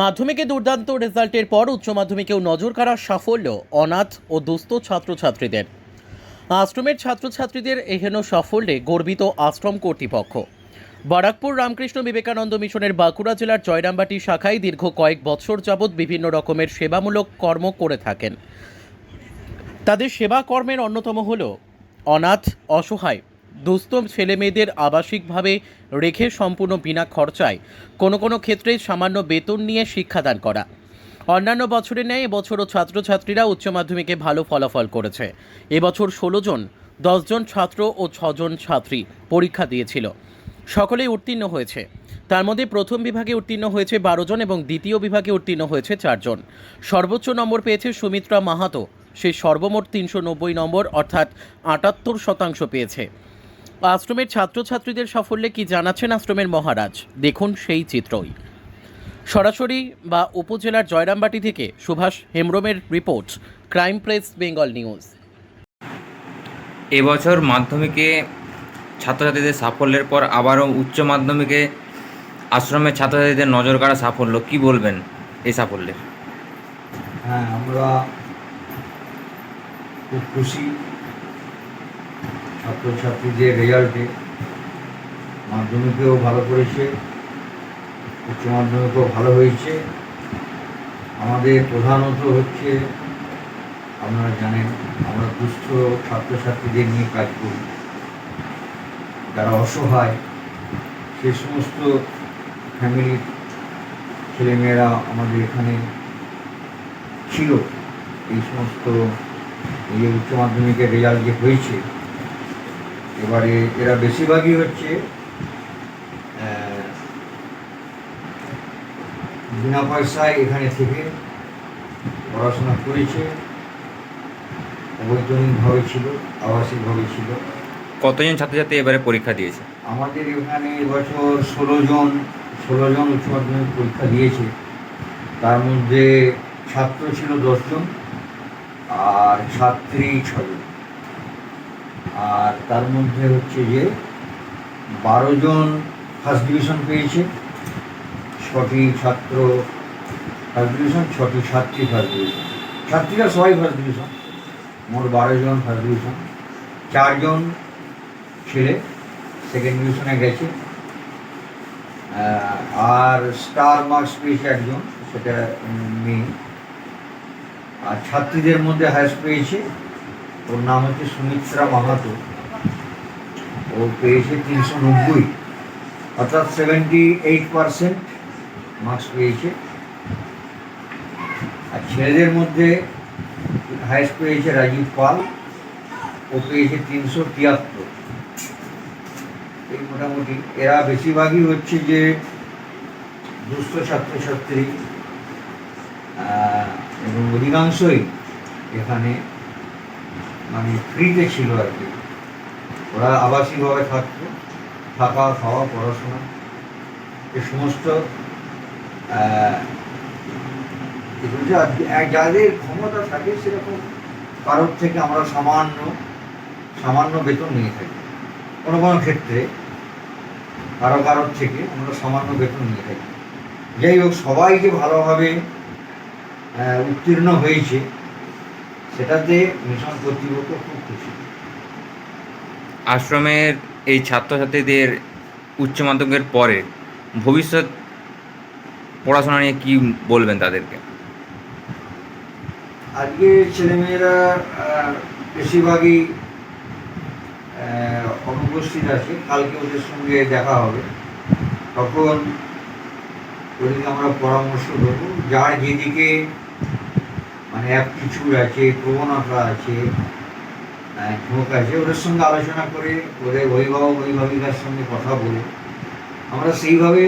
মাধ্যমিকে দুর্দান্ত রেজাল্টের পর উচ্চ মাধ্যমিকেও নজর কাড়ার সাফল্য অনাথ ও দুস্থ ছাত্রছাত্রীদের। আশ্রমের ছাত্রছাত্রীদের এহেন সাফল্যে গর্বিত আশ্রম কর্তৃপক্ষ। বারাকপুর রামকৃষ্ণ বিবেকানন্দ মিশনের বাঁকুড়া জেলার জয়রামবাটি শাখায় দীর্ঘ কয়েক বছর যাবৎ বিভিন্ন রকমের সেবামূলক কর্ম করে থাকেন। তাদের সেবা কর্মের অন্যতম হল অনাথ, অসহায় দুস্থ ছেলেমেয়েদের আবাসিকভাবে রেখে সম্পূর্ণ বিনা খরচায় কোনো কোনো ক্ষেত্রে সামান্য বেতন নিয়ে শিক্ষাদান করা। অন্যান্য বছরের ন্যায় এবছরও ছাত্রছাত্রীরা উচ্চ মাধ্যমিকে ভালো ফলাফল করেছে। এবছর ষোলো জন দশজন ছাত্র ও ছজন ছাত্রী পরীক্ষা দিয়েছিল। সকলেই উত্তীর্ণ হয়েছে। তার মধ্যে প্রথম বিভাগে উত্তীর্ণ হয়েছে বারো জন এবং দ্বিতীয় বিভাগে উত্তীর্ণ হয়েছে চারজন সর্বোচ্চ নম্বর পেয়েছে সুমিত্রা মাহাতো। সে সর্বমোট তিনশো নব্বই নম্বর, অর্থাৎ আটাত্তর শতাংশ পেয়েছে। আশ্রমের ছাত্রছাত্রীদের সাফল্যে কি জানাচ্ছেন আশ্রমের মহারাজ? দেখুন সেই চিত্রই। সরাসরি বা উপজেলার জয়রামবাটি থেকে Subhash হেমব্রমের report crime press Bengal news. এবছর মাধ্যমিকে ছাত্রছাত্রীদের সাফল্যের পর আবারও উচ্চ মাধ্যমিকে আশ্রমের ছাত্রছাত্রীদের নজর কাড়া সাফল্য কি বলবেন এই সাফল্যের? হ্যাঁ আমরা খুব খুশি ছাত্রছাত্রীদের রেজাল্টে মাধ্যমিকেও ভালো করেছে উচ্চ মাধ্যমিকেও ভালো হয়েছে। আমাদের প্রধানত হচ্ছে, আপনারা জানেন, আমরা দুস্থ ছাত্রছাত্রীদের নিয়ে কাজ করি। যারা অসহায়, সে সমস্ত ফ্যামিলির ছেলেমেয়েরা আমাদের এখানে ছিল। এই সমস্ত, এই উচ্চ মাধ্যমিকের রেজাল্ট যে হয়েছে এবারে এরা বেশিরভাগই হচ্ছে বিনা পয়সায় এখানে থেকে পড়াশোনা করেছে অবৈতনিকভাবে ছিল আবাসিকভাবে ছিল। কতজন ছাত্রছাত্রী এবারে পরীক্ষা দিয়েছে? আমাদের এখানে এবছর ষোলো জন ষোলো জন উচ্চ মাধ্যমিক পরীক্ষা দিয়েছে। তার মধ্যে ছাত্র ছিল দশজন আর ছাত্রী ছজন আর তার মধ্যে হচ্ছে যে বারো জন ফার্স্ট ডিভিশন পেয়েছে, ছটি ছাত্র ফার্স্ট ডিভিশন ছটি ছাত্রী ফার্স্ট ডিভিশন ছাত্রীরা সবাই ফার্স্ট ডিভিশন মোট বারো জন ফার্স্ট ডিভিশন চারজন ছেলে সেকেন্ড ডিভিশনে গেছে। আর স্টার মার্কস পেয়েছে একজন, সেটা মেয়ে। আর ছাত্রীদের মধ্যে হায়েস্ট পেয়েছে ওর নাম হচ্ছে সুমিত্রা মাহাতো। ও পেয়েছে তিনশো নব্বই। অর্থাৎ সেভেন্টি এইট পারসেন্ট মার্কস পেয়েছে। আর ছেলেদের মধ্যে হায়েস্ট পেয়েছে রাজীব পাল। ও পেয়েছে তিনশো তিয়াত্তর। এই মোটামুটি। এরা বেশিরভাগই হচ্ছে যে দুস্থ ছাত্রছাত্রী। এবং অধিকাংশই এখানে মানে ফ্রিতে ছিল আর কি। ওরা আবাসিকভাবে থাকতো, থাকা, খাওয়া, পড়াশোনা। এ সমস্ত যাদের ক্ষমতা থাকে সেরকম কারোর থেকে আমরা সামান্য সামান্য বেতন নিয়ে থাকি। কোনো কোনো ক্ষেত্রে কারও কারোর থেকে আমরা সামান্য বেতন নিয়ে থাকি। যাই হোক সবাই যে ভালোভাবে উত্তীর্ণ হয়েছে। সেটাতে মিশন কর্তৃপক্ষ খুব খুশি। আশ্রমের এই ছাত্রছাত্রীদের উচ্চ মাধ্যমিকের পরে ভবিষ্যৎ পড়াশোনা নিয়ে কি বলবেন তাদেরকে? আজকে ছেলেমেয়েরা বেশিরভাগই অনুপস্থিত আছে। কালকে ওদের সঙ্গে দেখা হবে। তখন ওদেরকে আমরা পরামর্শ দেবো। যার যেদিকে মানে কিছু আছে প্রবণতা আছে ঝোঁক আছে ওদের সঙ্গে আলোচনা করে, ওদের অভিভাবক অভিভাবিকার সঙ্গে কথা বলে। আমরা সেইভাবে